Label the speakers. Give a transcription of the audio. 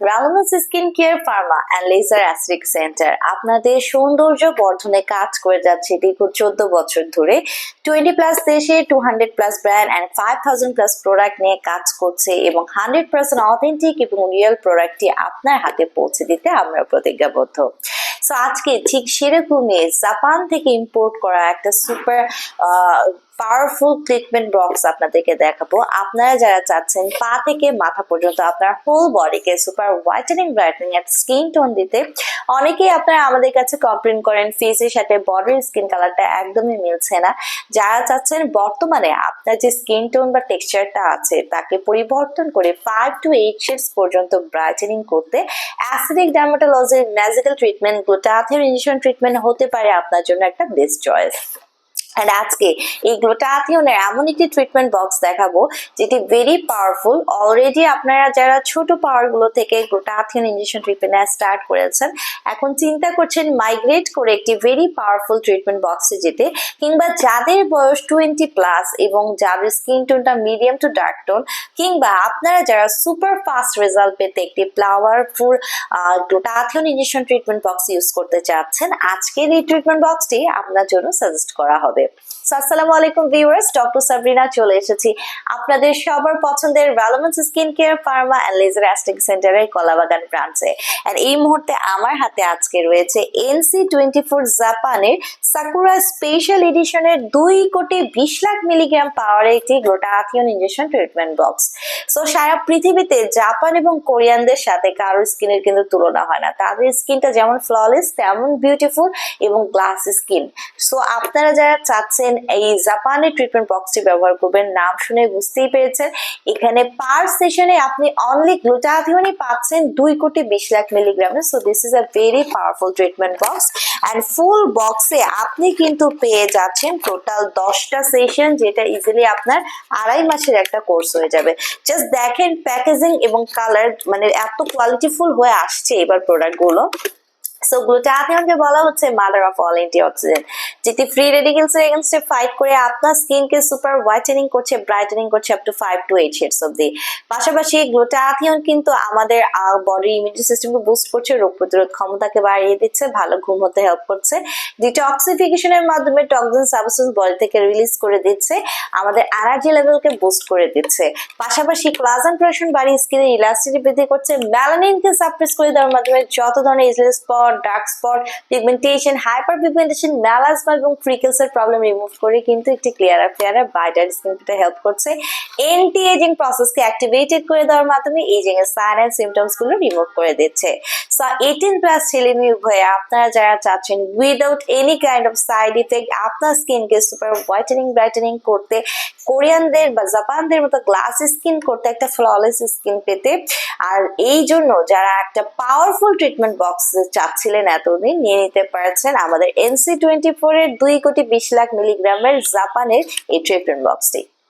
Speaker 1: রালমাস skin care pharma and laser অ্যাসিক centre আপনাদের সৌন্দর্য বর্ধনে কাজ করে যাচ্ছে দীর্ঘ চোদ্দ বছর ধরে। টোয়েন্টি প্লাস দেশে two hundred plus brand and five thousand plus product নিয়ে কাজ করছে এবং হান্ড্রেড পার্সেন্ট অথেন্টিক এবং রিয়েল প্রোডাক্টটি আপনার হাতে পৌঁছে দিতে আমরা প্রতিজ্ঞাবদ্ধ। সো আজকে ঠিক সেরকমই জাপান থেকে ইম্পোর্ট করা একটা সুপার পাওয়ারফুল ট্রিটমেন্ট বক্স আপনাদেরকে দেখাবো। আপনারা যারা চাচ্ছেন পা থেকে মাথা পর্যন্ত আপনার হোল বডিকে সুপার হোয়াইটেনিং ব্রাইটেনিং এর স্কিন টোন দিতে, অনেকেই আপনারা আমাদের কাছে কমপ্লেন করেন ফেসের সাথে বডির স্কিন কালারটা একদমই মিলছে না। যারা চাচ্ছেন বর্তমানে আপনার যে স্কিন টোন বা টেক্সচারটা আছে, তাকে পরিবর্তন করে ফাইভ টু এইট শেডস পর্যন্ত ব্রাইটেনিং করতে acidic ডার্মাটোলজির magical treatment glutathione injection treatment হতে পারে আপনার জন্য একটা বেস্ট চয়েস আর আজকে এই গ্লুটাথিয়নের এমন একটি ট্রিটমেন্ট বক্স দেখাবো, যেটি ভেরি পাওয়ারফুল অলরেডি আপনারা যারা ছোট পাওয়ারগুলো থেকে গ্লুটাথিয়ন ইনজেকশন ট্রিটমেন্ট স্টার্ট করেছেন, এখন চিন্তা করছেন মাইগ্রেট করে একটি ভেরি পাওয়ারফুল ট্রিটমেন্ট বক্সে যেতে। কিংবা যাদের বয়স টোয়েন্টি প্লাস এবং যাদের স্কিন টোনটা মিডিয়াম টু ডার্ক টোন কিংবা আপনারা যারা সুপার ফাস্ট রেজাল্ট পেতে একটি powerful glutathione injection treatment box use করতে চাচ্ছেন, আজকের এই ট্রিটমেন্ট বক্সটি আপনার জন্য সাজেস্ট করা হবে। কোটি বিশ লাখ মিলিগ্রাম একটি ইনজেকশন ট্রিটমেন্ট বক্স সারা পৃথিবীতে জাপান এবং কোরিয়ানদের সাথে কারোর স্কিনের কিন্তু তুলনা হয় না। তাদের স্কিনটা যেমন ফ্ললেস তেমন বিউটিফুল এবং গ্লাস স্কিন সো আপনারা যারা চাচ্ছেন এই জাপানের ট্রিটমেন্ট বক্সটি ব্যবহার করবেন, নাম শুনে বুঝতেই পেরেছেন। এখানে পার সেশনে আপনি অনলি গ্লুটাথিওনই পাচ্ছেন দুই কোটি বিশ lakh মিলিগ্রামে so this is a very powerful treatment box and full বক্সে আপনি কিন্তু পেয়ে যাচ্ছেন টোটাল দশটা সেশন যেটা ইজিলি আপনার আড়াই মাসের একটা কোর্স হয়ে যাবে। জাস্ট দেখেন প্যাকেজিং এবং কালার মানে এত কোয়ালিটিফুল হয়ে আসছে এবার প্রোডাক্টগুলো সো গ্লুটাথিয়নকে বলা হচ্ছে মাদার অফ অল অ্যান্টিঅক্সিডেন্ট যেটি ফ্রি রেডিকেলস এর এগেনস্টে ফাইট করে আপনার স্কিনকে সুপার হোয়াইটেনিং করছে ব্রাইটেনিং করছে up to five to eight shades পাশাপাশি গ্লুটাথিয়ন কিন্তু আমাদের বডি ইমিউনিটি সিস্টেমকে বুস্ট করছে, রোগ প্রতিরোধ ক্ষমতাকে বাড়িয়ে দিচ্ছে, ভালো ঘুম হতে হেল্প করছে। ডিটক্সিফিকেশনের মাধ্যমে টক্সিন সাবস্টেন্স বডি থেকে রিলিজ করে দিচ্ছে, আমাদের এনার্জি লেভেলকে বুস্ট করে দিচ্ছে। পাশাপাশি ক্লাজন প্রোশন বাড়িয়ে স্কিনের ইলাস্টিটি বৃদ্ধি করছে সাপ্রেস করে দেওয়ার মাধ্যমে যত ধরনের spot dark spot pigmentation hyper pigmentation melasma এবং ফ্রিকেলস এর প্রবলেম রিমুভ করে কিন্তু একটি clear clear brighter skin help করছে। এন্টি এজিং প্রসেসকে অ্যাক্টিভেটেড করে দেওয়ার মাধ্যমে এজিং এর সাইন এন্ড সিমটমসগুলো রিমুভ করে দিচ্ছে। সো এইটিন প্লাস ছেলে মেয়ে উভয়ে আপনারা যারা চাচ্ছেন without any kind of side effect আপনার স্কিনকে সুপার হোয়াইটেনিং ব্রাইটেনিং করতে, কোরিয়ানদের বা জাপানদের মতো গ্লাস স্কিন করতে একটা ফ্ললেস স্কিন পেতে আর এই জন্য যারা একটা পাওয়ারফুল ট্রিটমেন্ট বক্স চাচ্ছিলেন এতদিন, নিয়ে নিতে পারছেন আমাদের এনসি টোয়েন্টি ফোর এর দুই কোটি বিশ লাখ মিলিগ্রামের জাপানের এই ট্রিটমেন্ট বক্সটি